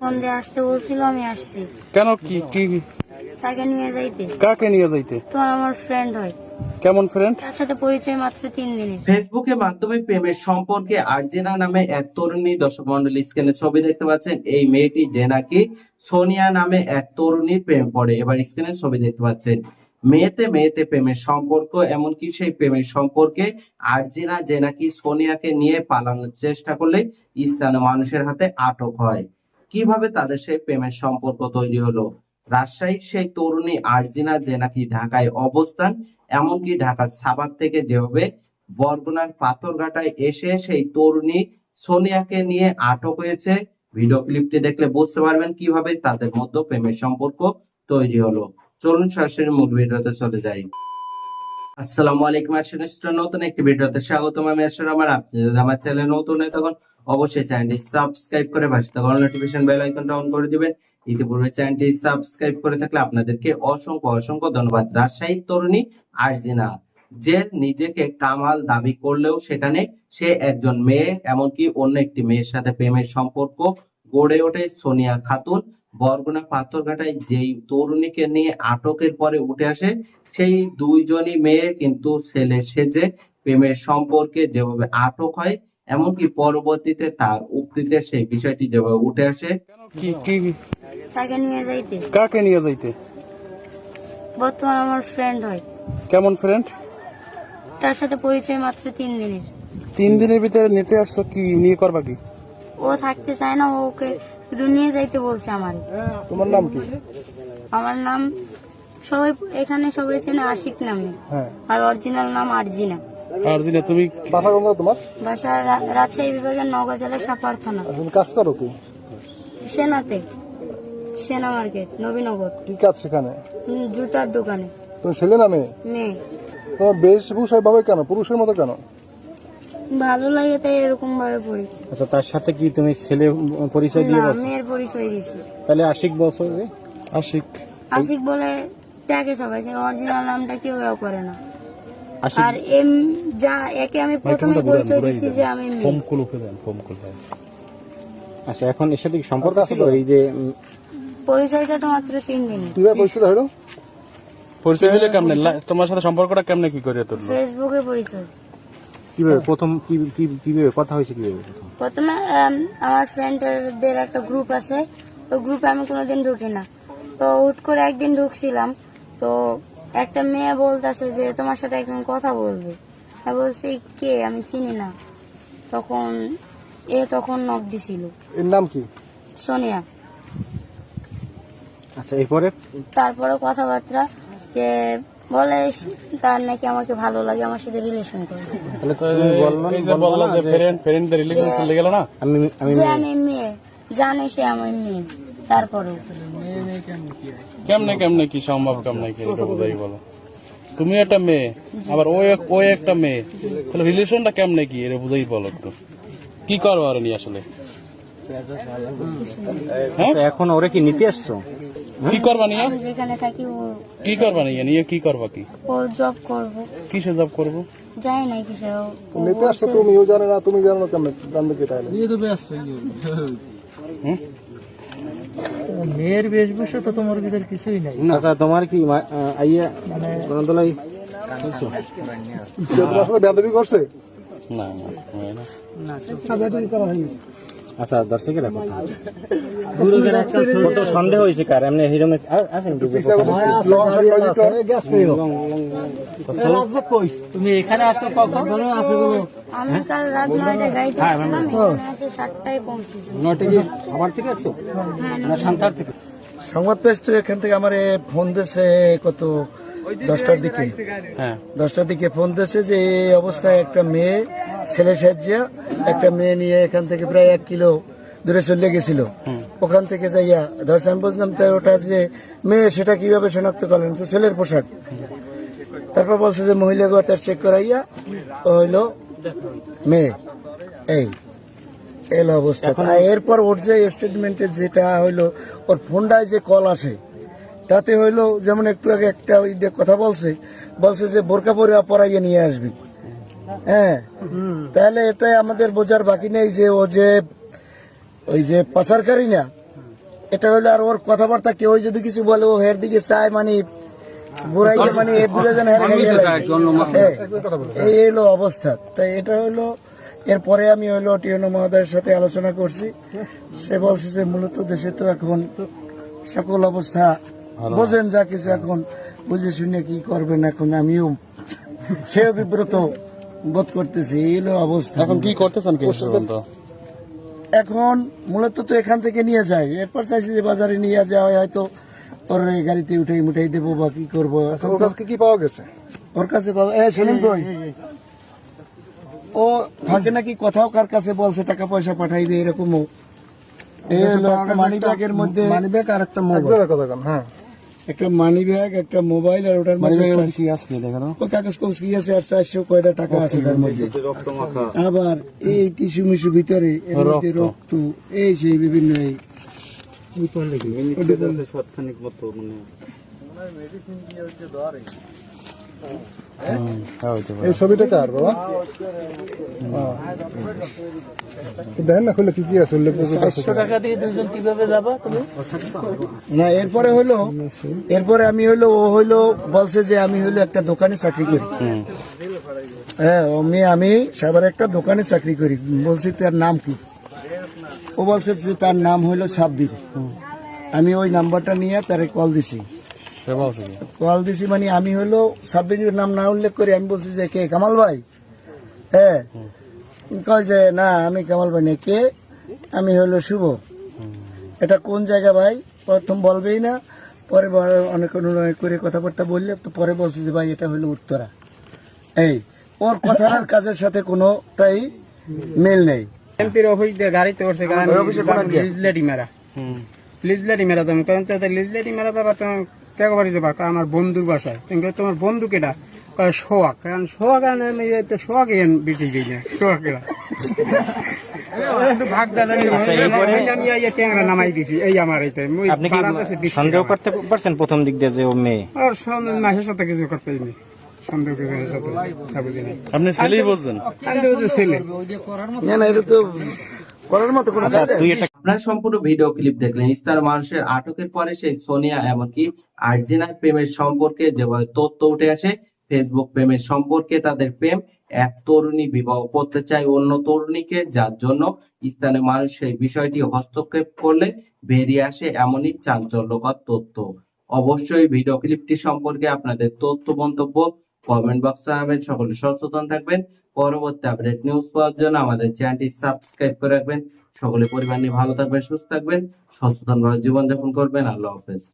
Phone দিয়ে আসতে বলছিল আমি আসছি। কেন? কি কি? তাকে নিয়ে যাইতে। কাকে নিয়ে যাইতে? তো আমার ফ্রেন্ড হয়। কেমন ফ্রেন্ড তার সাথে পরিচয় মাত্র তিন দিনের ফেসবুকে মাধ্যমে প্রেমের সম্পর্কে আর্জেনা নামে এক তরুণী দর্শক মন্ডলী স্ক্রিনে ছবি দেখতে পাচ্ছেন। এই মেয়েটি যে নাকি সোনিয়া নামে এক তরুণীর প্রেম পড়ে। এবার স্ক্রিনে ছবি দেখতে পাচ্ছেন। মেয়েতে মেয়েতে প্রেমের সম্পর্ক এমনকি সেই প্রেমের সম্পর্কে আর্জেনা যে নাকি সোনিয়াকে নিয়ে পালানোর চেষ্টা করলে স্থানীয় মানুষের হাতে আটক হয়। কীভাবে তাদের সেই প্রেমের সম্পর্ক তৈরি হলো? রাজশাহীর সেই তরুণী আর্জিনা যে নাকি ঢাকায় অবস্থান, এমনকি ঢাকার সাভার থেকে যেভাবে বরগুনার পাথরঘাটায় এসে সেই তরুণী সোনিয়াকে নিয়ে আটক হয়েছে ভিডিও ক্লিপটি দেখলে বুঝতে পারবেন কীভাবে তাদের মধ্যে প্রেমের সম্পর্ক তৈরি হলো। চলুন সরাসরি মূল ভিডিওতে চলে যাই। আসসালামু আলাইকুম আসলে নতুন একটি ভিডিওতে স্বাগতম। আমি আসলে আমার আপনি যদি আমার চ্যানেল নতুন হয় তখন অবশ্যই চ্যানেলটি সাবস্ক্রাইব করে পাশে থাকা নোটিফিকেশন বেল আইকনটা অন করে দিবেন। ইতিপূর্বে চ্যানেলটি সাবস্ক্রাইব করে থাকলে আপনাদেরকে অসংখ্য অসংখ্য ধন্যবাদ। রাজশাহীর তরুণী আর্জিনা, যে নিজেকে কামাল দাবি করলেও সেখানে সে একজন মেয়ে, এমনকি অন্য একটি মেয়ের সাথে প্রেমের সম্পর্ক গড়ে ওঠে সোনিয়া খাতুন। বরগুনা পাথরঘাটায় যেই তরুণীকে নিয়ে আটকের পরে উঠে আসে, সেই দুইজনই মেয়ে কিন্তু ছেলে সেজে প্রেমের সম্পর্কে যেভাবে আটক হয় এমনকি পরবর্তীতে তার উক্তিতে সেই বিষয়টি যেভাবে উঠে আসে কি কি? তাকে নিয়ে যাইতে? কাকে নিয়ে যাইতে? বর্তমান আমার ফ্রেন্ড হয়। কেমন ফ্রেন্ড তার সাথে পরিচয় মাত্র তিন দিনের। তিন দিনের ভিতরে নিতে আসছো কি নিয়ে করবা কি? ও থাকতে চায় না ওকে শুধু নিয়ে যাইতে বলছে আমার। তোমার নাম কি? আমার নাম সবাই এখানে সবাই চেনে আশিক নামে। হ্যাঁ। আর অরিজিনাল নাম আরজিনা। আর্জিনা তুমি বাসা গঙ্গা তোমার? বাসা রাজশাহী বিভাগের নওগাঁ জেলার সাপার থানা তুমি কাজ করো কি? সেনাতে সেনা মার্কেট নবীনগর। কি কাজ সেখানে? জুতার দোকানে। তুমি ছেলে না মেয়ে? মেয়ে। তোমার বেশভূষা ভাবে কেন? পুরুষের মতো কেন? ভালো লাগে তাই এরকম ভাবে পড়ি। আচ্ছা তার সাথে কি তুমি ছেলে পরিচয় দিয়ে বলছো? মেয়ের পরিচয় দিছি তাহলে আশিক বলছো আশিক। আশিক বলে দেখে সবাই অরিজিনাল নামটা কেউ কেউ করে না। আর এম যা একে আমি প্রথমে পরিচয় দিছি যে আমি মেয়ে ফোমকুল উপরে দেন ফোমকুল আচ্ছা এখন এর সাথে কি সম্পর্ক আছে তো? এই যে পরিচয়টা তো মাত্র তিন দিন। কীভাবে পরিচিত হলো পরিচয় হলে কেমনে? তোমার সাথে সম্পর্কটা কেমনে কি করে তুললো? ফেসবুকে পরিচয়। কীভাবে প্রথম কি কি- কীভাবে কথা হয়েছে কীভাবে প্রথমে? আমার ফ্রেন্ডদের একটা গ্রুপ আছে। তো গ্রুপে আমি কোনোদিন ঢুকি না। তো হুট করে একদিন ঢুকছিলাম। তো একটা মেয়ে বলতেছে যে তোমার সাথে একজন কথা বলবে। আমি বলছি কে? আমি চিনি না। তখন এ তখন নক দিছিল। এর নাম কি? সোনিয়া। আচ্ছা এরপরে? তারপরে কথাবার্তা যে বলে তার নাকি আমাকে ভালো লাগে আমার সাথে রিলেশন করবে তাহলে তুমি বলল যে বলল যে ফ্রেন্ড ফ্রেন্ডদের রিলেশন চলে গেল না? আমি আমি আমি মেয়ে জানে সে আমার মেয়ে। তারপরেও কেমনে কেমনে কি সম্ভব কেমনে কি? এটা বোঝাই বলো? তুমি একটা মেয়ে আবার ও এক- ও একটা মেয়ে। তাহলে রিলেশনটা কেমনে কি? এটা বুঝাই বলো একটু। কি করব আর নিয়ে আসলে? আচ্ছা, এখন ওরে কি নিতে আসছো? কি করবা নিয়ে? যেখানে থাকি ও কি করবা নিয়ে? নিয়ে কি করবা কি? ও জব করব। কিসে জব করব? জানি না কিসে ও- ও নিতে আসছো তুমিও জানো না তুমি জানো না কেমন জানবে কি তাহলে? মেয়ের বেশভূষা তো তোমার ভিতর কিছুই নাই। আচ্ছা তোমার কি আইয়া গণতলাই সে তোমার সাথে বেদবি করছে? না না না। আচ্ছা দর্শকের কথা। কত সন্দেহ হয়েছে কার? এমনি হিরোম আছেন তুমি এখানে আসো কখন? আমি কাল রাত নয়টায় গাড়িতে আসছিলাম এখানে সাতটায় পৌঁছেছি। নয়টা আমার থেকে আসছো না সান্তার থেকে। সংবাদ পেজ তো এখান থেকে আমার ফোন দিয়েছে কত দশটার দিকে। হ্যাঁ। দশটার দিকে ফোন দিয়েছে যে এই অবস্থায় একটা মেয়ে ছেলে সাজিয়া একটা মেয়ে নিয়ে এখান থেকে প্রায় এক কিলো দূরে চলে গেছিল। ওখান থেকে যাইয়া ধরছে আমি বুঝলাম তাই ওটা যে মেয়ে সেটা কীভাবে শনাক্ত করলেন? তো ছেলের পোশাক। তারপর বলছে যে মহিলা তার চেক করাইয়া ও হইল মেয়ে। এই এলো অবস্থা। এরপর ওর যে স্টেটমেন্টে যেটা হইল ওর ফোনটায় যে কল আসে তাতে হইল যেমন একটু আগে একটা ওই দিয়ে কথা বলছে বলছে যে বোরকা পরে পরাইয়ে নিয়ে আসবি। হ্যাঁ। তাহলে এটাই আমাদের বোঝার বাকি নেই যে ও যে ওই যে পাচারকারী না এটা হলো আর ওর কথাবার্তা কেউ যদি কিছু বলে ও হের দিকে চায় মানে বুড়াইকে মানে এ বুড়ে যেন হেরে গেলে হ্যাঁ, এই হলো অবস্থা। তাই এটা হলো এরপরে আমি হলো টিএনও মহোদয়ের সাথে আলোচনা করছি। সে বলছে যে মূলত দেশে তো এখন সকল অবস্থা বোঝেন যা কিছু এখন বুঝে শুনে কি করবেন এখন আমিও সেও বিব্রত বোধ করতেছি অবস্থা। এখন কি করতেছেন এখন মূলত তো এখান থেকে নিয়ে যায়। এরপর চাইছি যে বাজারে নিয়ে যাওয়া হয় হয়তো ওর গাড়িতে উঠাই মুঠাই দেবো বা কি করব। ওর কাছে কি পাওয়া গেছে? ওর কাছে সেলিম কই? ও থাকে নাকি কোথাও কার কাছে বলছে টাকা পয়সা পাঠাইবে এরকমও। এই মানি ব্যাগের মধ্যে মানি ব্যাগ আর একটা মোবাইল কথা হ্যাঁ। একটা মানি ব্যাগ একটা মোবাইল আর ওটার মধ্যে কি আছে ও কাগজ কগজ কি আছে? আর চারশো কয়টা টাকা আছে তার মধ্যে। আবার এই টিস্যু মিশু ভিতরে এর মধ্যে রক্ত। এই সেই বিভিন্ন এই। এই ছবিটা কার বাবা? হ্যাঁ। দেখেন না খুলে কি কি আছে উল্লেখ টাকা দিয়ে দুজন কীভাবে যাবা তুমি? না এরপরে হলো এরপরে আমি হলো ও হলো বলছে যে আমি হলো একটা দোকানে চাকরি করি। হ্যাঁ আমি আমি সাবার একটা দোকানে চাকরি করি। বলছি তার নাম কি? ও বলছে যে তার নাম হলো সাব্বির। আমি ওই নাম্বারটা নিয়ে তারে কল দিছি। কল দিছি মানে আমি হলো সাব্বিরের নাম না উল্লেখ করে আমি বলছি যে কে? কামাল ভাই? হ্যাঁ কয় যে না আমি কামাল ভাই না। কে? আমি হলো শুভ। এটা কোন জায়গা ভাই? প্রথম বলবেই না পরে অনেক অনুনয় করে কথাবার্তা বললে তো পরে বলছে যে ভাই এটা হলো উত্তরা। এই ওর কথার আর কাজের সাথে কোনোটাই মিল নেই। এমপির অফিস দিয়ে গাড়িতে উঠছে কারণ লিজলেটি মেরা। লিজলেটি মেরা তুমি কারণ তো লিজলেটি মেরা তো আবার বাড়ি যাবা? আমার বন্ধুর বাসায় তুমি তোমার বন্ধু কেটা কারণ আমি তো বেশি দিই না সন্দেহ করতে পারছেন প্রথম দিক দিয়ে যে ও মেয়ে? সাথে কিছু করতে আপনি ছেলেই বলছেন। ছেলে। না না এটা তো করার মতো কোনো আচ্ছা তুই এটা আপনারা সম্পূর্ণ ভিডিও ক্লিপ দেখলেন। ইস্তার মানুষের আটকের পরে সেই সোনিয়া এমনকি আর্জেনার প্রেমের সম্পর্কে যেভাবে তথ্য উঠে আসে ফেসবুক প্রেমের সম্পর্কে তাদের প্রেম এক তরুণী বিবাহ করতে চায় অন্য তরুণীকে, যার জন্য স্থানীয় মানুষ সেই বিষয়টি হস্তক্ষেপ করলে বেরিয়ে আসে এমনই চাঞ্চল্যকর তথ্য। অবশ্যই ভিডিও ক্লিপটি সম্পর্কে আপনাদের তথ্য, মন্তব্য কমেন্ট বক্সে জানাবেন। সকলে সচেতন থাকবেন। পরবর্তী আপডেট নিউজ পাওয়ার জন্য আমাদের চ্যানেলটি সাবস্ক্রাইব করে রাখবেন। সকলে পরিবার নিয়ে ভালো থাকবেন সুস্থ থাকবেন সচেতন ভাবে জীবনযাপন করবেন। আল্লাহ হাফেজ।